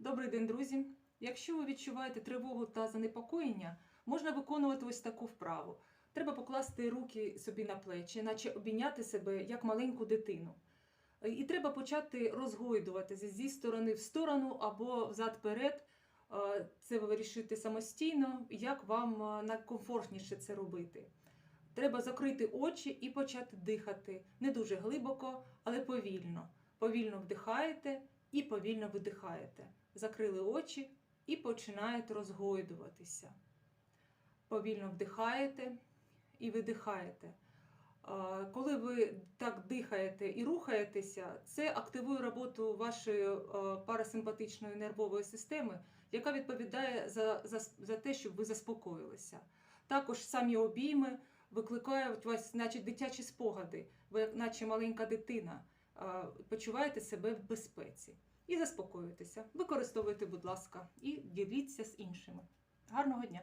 Добрий день, друзі! Якщо ви відчуваєте тривогу та занепокоєння, можна виконувати ось таку вправу. Треба покласти руки собі на плечі, наче обійняти себе як маленьку дитину. І треба почати розгойдуватися зі сторони в сторону або взад-перед. Е, Це ви вирішуєте самостійно, як вам е, найкомфортніше це робити. Треба закрити очі і почати дихати не дуже глибоко, але повільно. Повільно вдихаєте і повільно видихаєте. Закрили очі і починаєте розгойдуватися. Повільно вдихаєте і видихаєте. Коли ви так дихаєте і рухаєтеся, це активує роботу вашої парасимпатичної нервової системи, яка відповідає за, за, за те, щоб ви заспокоїлися. Також самі обійми викликають вас, наче дитячі спогади, ви, наче маленька дитина, почуваєте себе в безпеці і заспокоюйтеся. Використовуйте, будь ласка, і діліться з іншими. Гарного дня!